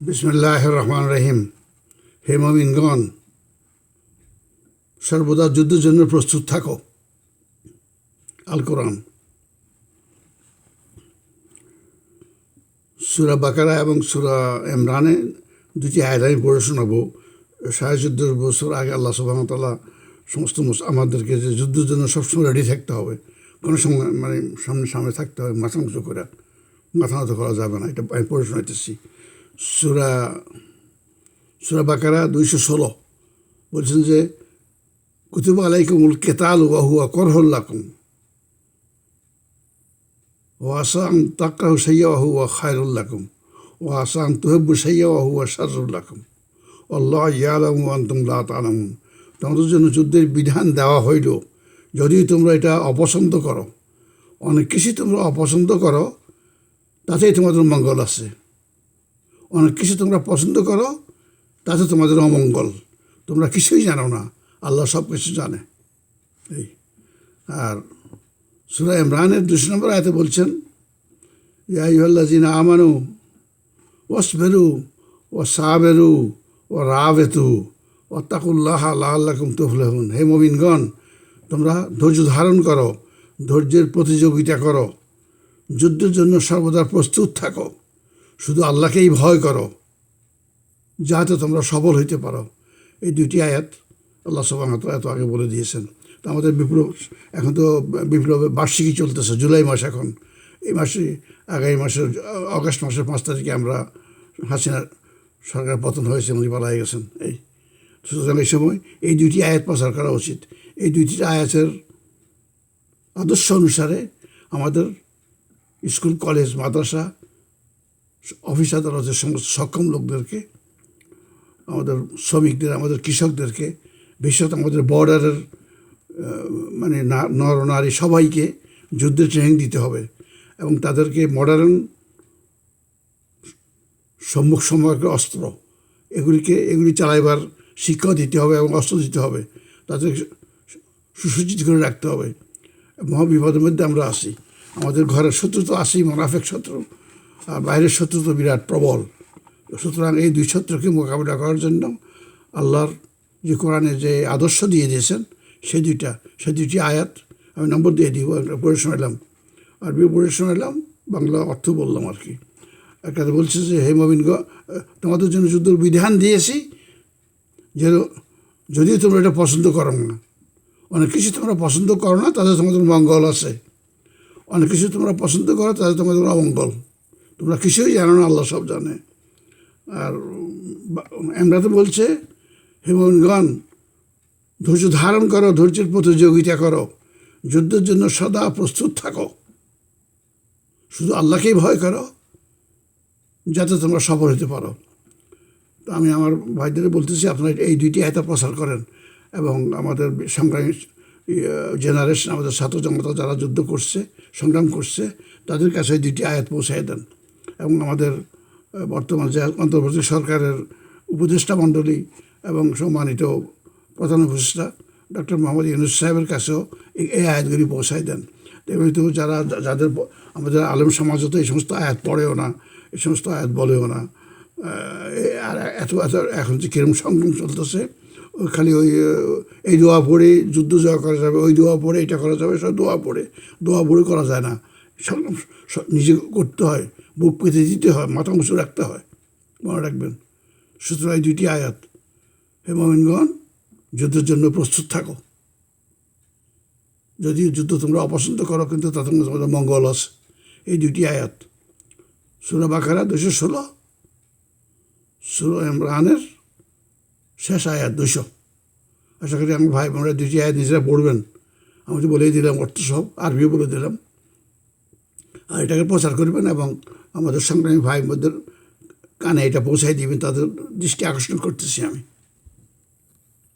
বিসমুল্লাহ রহমান রহিম। হে মমিনগণ, সর্বদা যুদ্ধের জন্য প্রস্তুত থাকো। আল কোরআন। সুরা বাকারা এবং সুরা ইমরানে দুটি আয়াত আমি পড়ে শোনাবো। সাড়ে চোদ্দ বছর আগে আল্লাহ সুবাহতাল্লাহ সমস্ত আমাদেরকে যে যুদ্ধের জন্য সবসময় রেডি থাকতে হবে। কোনো সময় মানে সামনে সামনে থাকতে হবে, মাথা উঁচু করে। মাথা নত করা যাবে না, এটা আমি পড়ে শোনাইতেছি। সুরা সুরা বাকারা দুইশো ষোলো। বলছেন যে, কুতুবা আলাইকুমুল কেতাল ওয়াহুয়া করহল্লাকুম ওয়াসা আং তাক্কাহু সাইয়া ওয়াহুয়া খায়রুল্লাকুম ওয়াসা আং তুহেব্বু সাইয়া ওয়াহুয়া শারুল্লাকুম আল্লাহ ইয়ালামু আন্তুম লা তোমাদের জন্য যুদ্ধের বিধান দেওয়া হইল যদি তোমরা এটা অপছন্দ করো। অনেক কিছু তোমরা অপছন্দ করো, তাতেই তোমাদের মঙ্গল আছে। অনেক কিছু তোমরা পছন্দ করো, তাতে তোমাদের অমঙ্গল। তোমরা কিছুই জানো না। আল্লাহ সব কিছু জানে। এই। আর সুরা ইমরানের দুশো নম্বর আয়তে বলছেন ইয়াইল্লাজিনা আমানু ওসবেরু ও সাবেরু ও রাবেতু ও তাকুল্লাহ আল্লাহকুম তুফলেহুন। হে মবিনগণ তোমরা ধৈর্য ধারণ করো, ধৈর্যের প্রতিযোগিতা করো, যুদ্ধের জন্য সর্বদা প্রস্তুত থাকো। শুধু আল্লাহকেই ভয় করো, যাতে তোমরা সবল হইতে পারো। এই দুইটি আয়াত আল্লাহ সবান এত আগে বলে দিয়েছেন। তো আমাদের বিপ্লব, এখন তো বিপ্লবের বার্ষিকী চলতেছে, জুলাই মাস এখন। এই মাসে, আগামী মাসের, অগস্ট মাসের পাঁচ তারিখে আমরা হাসিনার সরকার পতন হয়েছে, উনি পালাই গেছেন। এই সুতরাং এই সময় এই দুইটি আয়াত প্রচার করা উচিত। এই দুইটি আয়াতের আদর্শ অনুসারে আমাদের স্কুল, কলেজ, মাদ্রাসা অফিস আদালতের সমস্ত সক্ষম লোকদেরকে, আমাদের শ্রমিকদের, আমাদের কৃষকদেরকে, বিশেষত আমাদের বর্ডারের মানে নর, নারী সবাইকে যুদ্ধের ট্রেনিং দিতে হবে এবং তাদেরকে মডার্ন সম্মুখ সম্পর্কে অস্ত্র, এগুলিকে, এগুলি চালাইবার শিক্ষা দিতে হবে এবং অস্ত্র দিতে হবে। তাদের সুসজ্জিত করে রাখতে হবে। মহাবিপদের মধ্যে আমরা আসি আমাদের ঘরের শত্রু তো আসি মোনাফেক শত্রু। আর বাইরের শত্রু তো বিরাট প্রবল। সুতরাং এই দুই শত্রুকে মোকাবিলা করার জন্য আল্লাহর যে কোরআনে যে আদর্শ দিয়ে দিয়েছেন, সেই দুইটা, সেই দুইটি আয়াত আমি নম্বর দিয়ে দিব একটা পড়ে শোনালাম। আরবি পড়ে শোনালাম, বাংলা অর্থ বললাম আর কি। একটা বলছে যে, হে মবিন তোমাদের জন্য যুদ্ধের বিধান দিয়েছি যে যদিও তোমরা এটা পছন্দ করো না, অনেক কিছু তোমরা পছন্দ করো না তাদের তোমাদের মঙ্গল আছে। অনেক কিছু তোমরা পছন্দ করো তাদের তোমাদের অমঙ্গল তোমরা কিছুই জানো না, আল্লাহ সব জানে। আর আমরা এমরাতে বলছে হেমনগণ ধৈর্য ধারণ করো, ধৈর্যের প্রতিযোগিতা করো, যুদ্ধের জন্য সদা প্রস্তুত থাকো। শুধু আল্লাহকেই ভয় করো, যাতে তোমরা সফল হতে পারো। তো আমি আমার ভাইদের বলতেছি, আপনারা এই দুইটি আয়তা প্রচার করেন এবং আমাদের সংগ্রামী জেনারেশন আমাদের ছাত্র জনতা যারা যুদ্ধ করছে, সংগ্রাম করছে, তাদের কাছে দুইটি আয়াত পৌঁছায় দেন। এবং আমাদের বর্তমান যে অন্তর্বর্তী সরকারের উপদেষ্টা মণ্ডলী এবং সম্মানিত প্রধান উপদেষ্টা ডক্টর মোহাম্মদ ইউনুস সাহেবের কাছেও এই আয়াতগুলি পৌঁছায় দেন। এমনিতেও যারা, যাদের আমাদের আলম সমাজও তো এই সমস্ত আয়াত পড়েও না, এই সমস্ত আয়াত বলেও না আর এত এত, এখন যে কিরম সংগ্রাম চলতেছে খালি ওই এই দোয়া পড়ে যুদ্ধ জয় করা যাবে, ওই দোয়া পড়ে এটা করা যাবে, সব দোয়া পড়ে। দোয়া পড়ে করা যায় না। সংগ্রাম নিজে করতে হয়। বুক পেতে দিতে হয়, মাথা উঁচু রাখতে হয়। মনে রাখবেন। সুতরাং দুইটি আয়াত, হে মোমিনগণ, যুদ্ধের জন্য প্রস্তুত থাকো। যদি যুদ্ধ তোমরা অপছন্দ করো, কিন্তু তাতে তোমাদের মঙ্গল আছে। এই দুইটি আয়াত, সুরা বাকারা দুশো ষোলো, সুরা ইমরানের শেষ আয়াত দুশো আশা করি আমার ভাই বোনরা দুইটি আয়াত নিজেরা পড়বেন। আমি তো বলেই দিলাম অর্থ সব আরবিও বলে দিলাম। আর এটাকে প্রচার করবেন এবং আমাদের সংগ্রামী ভাই বোনদের কানে এটা পৌঁছাই দিবেন তাদের দৃষ্টি আকর্ষণ করতেছি আমি।